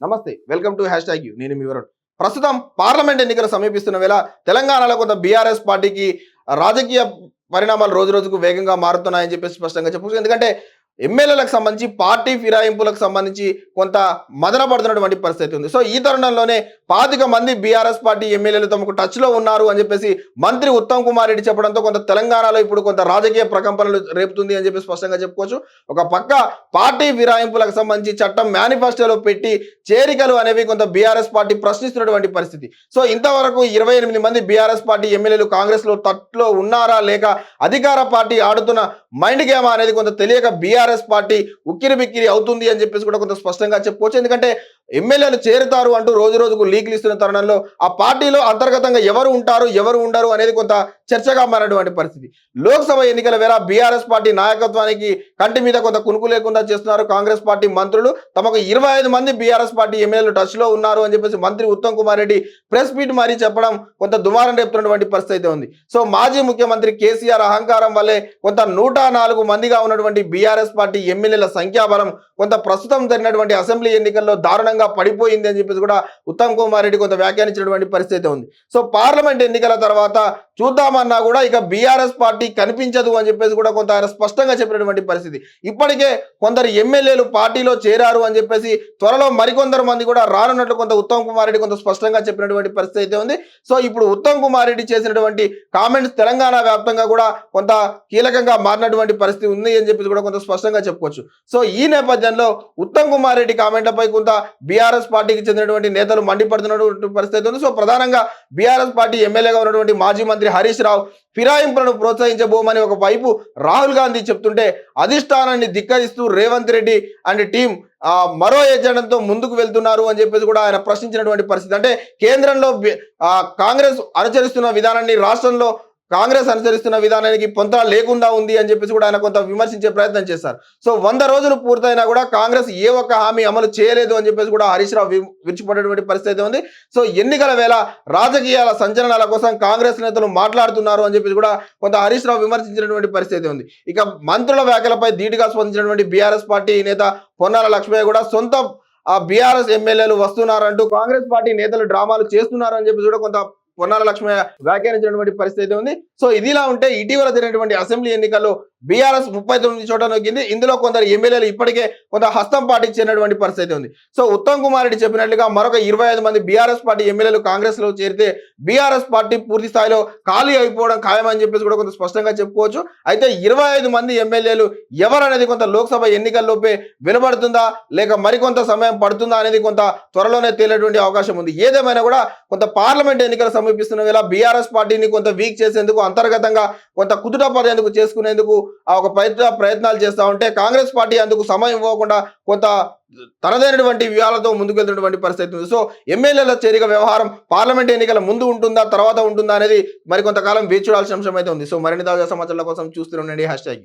నమస్తే welcome to hash tag U. నేను మీ వరుణ్. ప్రస్తుతం పార్లమెంట్ ఎన్నికలు సమీపిస్తున్న వేళ తెలంగాణలో కొంత బీఆర్ఎస్ పార్టీకి రాజకీయ పరిణామాలు రోజు రోజుకు వేగంగా మారుతున్నాయని చెప్పి స్పష్టంగా చెప్పచ్చు ఎందుకంటే ఎమ్మెల్యేలకు సంబంధించి పార్టీ ఫిరాయింపులకు సంబంధించి కొంత మదన పడుతున్నటువంటి పరిస్థితి ఉంది. సో ఈ తరుణంలోనే పాతిక మంది బీఆర్ఎస్ పార్టీ ఎమ్మెల్యేలు తమకు టచ్లో ఉన్నారు అని చెప్పేసి మంత్రి ఉత్తమ్ కుమార్ రెడ్డి చెప్పడంతో కొంత తెలంగాణలో ఇప్పుడు కొంత రాజకీయ ప్రకంపనలు రేపుతుంది అని చెప్పి స్పష్టంగా చెప్పుకోవచ్చు. ఒక పక్క పార్టీ ఫిరాయింపులకు సంబంధించి చట్టం మేనిఫెస్టోలో పెట్టి చేరికలు అనేవి కొంత బీఆర్ఎస్ పార్టీ ప్రశ్నిస్తున్నటువంటి పరిస్థితి. సో ఇంతవరకు ఇరవై ఎనిమిది మంది బీఆర్ఎస్ పార్టీ ఎమ్మెల్యేలు కాంగ్రెస్లో తట్లో ఉన్నారా లేక అధికార పార్టీ ఆడుతున్న మైండ్ గేమ్ అనేది కొంత తెలియక బీఆర్ఎస్ పార్టీ ఉక్కిరి బిక్కిరి అవుతుంది అని చెప్పేసి కూడా కొంత స్పష్టంగా చెప్పుకోవచ్చు. ఎందుకంటే ఎమ్మెల్యేలు చేరుతారు అంటూ రోజు రోజుకు లీకులు ఇస్తున్న తరుణంలో ఆ పార్టీలో అంతర్గతంగా ఎవరు ఉంటారు ఎవరు ఉండరు అనేది కొంత చర్చగా మారినటువంటి పరిస్థితి. లోక్సభ ఎన్నికల వేళ బీఆర్ఎస్ పార్టీ నాయకత్వానికి కంటి మీద కొంత కునుకు లేకుండా చేస్తున్నారు కాంగ్రెస్ పార్టీ మంత్రులు. తమకు ఇరవై ఐదు మంది బీఆర్ఎస్ పార్టీ ఎమ్మెల్యేలు టచ్లో ఉన్నారు అని చెప్పేసి మంత్రి ఉత్తమ్ కుమార్ రెడ్డి ప్రెస్ మీట్ మరీ చెప్పడం కొంత దుమారం రేపుతున్నటువంటి పరిస్థితి అయితే ఉంది. సో మాజీ ముఖ్యమంత్రి కేసీఆర్ అహంకారం వల్లే కొంత నూట నాలుగు మందిగా ఉన్నటువంటి బీఆర్ఎస్ పార్టీ ఎమ్మెల్యేల సంఖ్యాబలం కొంత ప్రస్తుతం జరిగినటువంటి అసెంబ్లీ ఎన్నికల్లో దారుణంగా పడిపోయింది అని చెప్పేసి కూడా ఉత్తమ్ కుమార్ రెడ్డి కొంత వ్యాఖ్యానించినటువంటి పరిస్థితి ఉంది. సో పార్లమెంట్ ఎన్నికల తర్వాత చూద్దామన్నా కూడా ఇక బీఆర్ఎస్ పార్టీ కనిపించదు అని చెప్పేసి కూడా కొంత ఆయన స్పష్టంగా చెప్పినటువంటి పరిస్థితి. ఇప్పటికే కొందరు ఎమ్మెల్యేలు పార్టీలో చేరారు అని చెప్పేసి త్వరలో మరికొందరు మంది కూడా రానున్నట్లు కొంత ఉత్తమ్ కుమార్ రెడ్డి కొంత స్పష్టంగా చెప్పినటువంటి పరిస్థితి అయితే ఉంది. సో ఇప్పుడు ఉత్తమ్ కుమార్ రెడ్డి చేసినటువంటి కామెంట్స్ తెలంగాణ వ్యాప్తంగా కూడా కొంత కీలకంగా మారినటువంటి పరిస్థితి ఉంది అని చెప్పేసి కూడా కొంత స్పష్టంగా చెప్పుకోవచ్చు. సో ఈ నేపథ్యంలో ఉత్తమ్ కుమార్ రెడ్డి కామెంట్లపై కొంత బీఆర్ఎస్ పార్టీకి చెందినటువంటి నేతలు మండిపడుతున్నటువంటి పరిస్థితి ఉంది. సో ప్రధానంగా బీఆర్ఎస్ పార్టీ ఎమ్మెల్యేగా ఉన్నటువంటి మాజీ మంత్రి హరీష్ రావు ఫిరాయింపులను ప్రోత్సహించబోమని ఒక వైపు రాహుల్ గాంధీ చెప్తుంటే అధిష్టానాన్ని ధిక్కరిస్తూ రేవంత్ రెడ్డి అండ్ టీం మరో ఎజెండంతో ముందుకు వెళ్తున్నారు అని చెప్పేసి కూడా ఆయన ప్రశ్నించినటువంటి పరిస్థితి. అంటే కేంద్రంలో కాంగ్రెస్ అనుచరిస్తున్న విధానాన్ని రాష్ట్రంలో కాంగ్రెస్ అనుసరిస్తున్న విధానానికి పొంత లేకుండా ఉంది అని చెప్పేసి కూడా ఆయన కొంత విమర్శించే ప్రయత్నం చేశారు. సో వంద రోజులు పూర్తయినా కూడా కాంగ్రెస్ ఏ ఒక్క హామీ అమలు చేయలేదు అని చెప్పేసి కూడా హరీష్ రావు విడిచిపడేటువంటి పరిస్థితి ఉంది. సో ఎన్నికల వేళ రాజకీయాల సంచలనాల కోసం కాంగ్రెస్ నేతలు మాట్లాడుతున్నారు అని చెప్పేసి కూడా కొంత హరీష్ రావు విమర్శించినటువంటి పరిస్థితి ఉంది. ఇక మంత్రుల వ్యాఖ్యలపై ధీటుగా స్పందించినటువంటి బీఆర్ఎస్ పార్టీ నేత పొన్నాల లక్ష్మయ్య కూడా సొంత ఆ బీఆర్ఎస్ ఎమ్మెల్యేలు వస్తున్నారంటూ కాంగ్రెస్ పార్టీ నేతలు డ్రామాలు చేస్తున్నారు అని కూడా కొంత పొన్నాల లక్ష్మయ్య వ్యాఖ్యానించినటువంటి పరిస్థితి ఉంది. సో ఇదిలా ఉంటే ఇటీవల జరిగినటువంటి అసెంబ్లీ ఎన్నికల్లో బీఆర్ఎస్ ముప్పై తొమ్మిది చోట నొక్కింది. ఇందులో కొందరు ఎమ్మెల్యేలు ఇప్పటికే కొంత హస్తం పార్టీకి పరిస్థితి ఉంది. సో ఉత్తమ్ కుమార్ రెడ్డి చెప్పినట్లుగా మరొక ఇరవై ఐదు మంది బీఆర్ఎస్ పార్టీ ఎమ్మెల్యేలు కాంగ్రెస్లో చేరితే బీఆర్ఎస్ పార్టీ పూర్తి స్థాయిలో ఖాళీ అయిపోవడం ఖాయమని చెప్పేసి కూడా కొంత స్పష్టంగా చెప్పుకోవచ్చు. అయితే ఇరవై ఐదు మంది ఎమ్మెల్యేలు ఎవరనేది కొంత లోక్సభ ఎన్నికల్లోపే వినబడుతుందా లేక మరికొంత సమయం పడుతుందా అనేది కొంత త్వరలోనే తేలేటువంటి అవకాశం ఉంది. ఏదేమైనా కూడా కొంత పార్లమెంట్ ఎన్నికలు సమీపిస్తున్న వేళ బీఆర్ఎస్ పార్టీని కొంత వీక్ చేసేందుకు అంతర్గతంగా కొంత కుదుట పడేందుకు చేసుకునేందుకు ఆ ఒక ప్రయత్న ప్రయత్నాలు చేస్తూ ఉంటే కాంగ్రెస్ పార్టీ అందుకు సమయం ఇవ్వకుండా కొంత తనదైనటువంటి వ్యూహాలతో ముందుకు వెళ్తున్నటువంటి పరిస్థితి ఉంది. సో ఎమ్మెల్యేల చేరిక వ్యవహారం పార్లమెంట్ ఎన్నికల ముందు ఉంటుందా తర్వాత ఉంటుందా అనేది మరి కొంతకాలం వేచి చూడాల్సిన అంశం అయితే ఉంది. సో మరిన్ని తాజా సమాచారాల కోసం చూస్తూనే ఉండండి. Hash tag.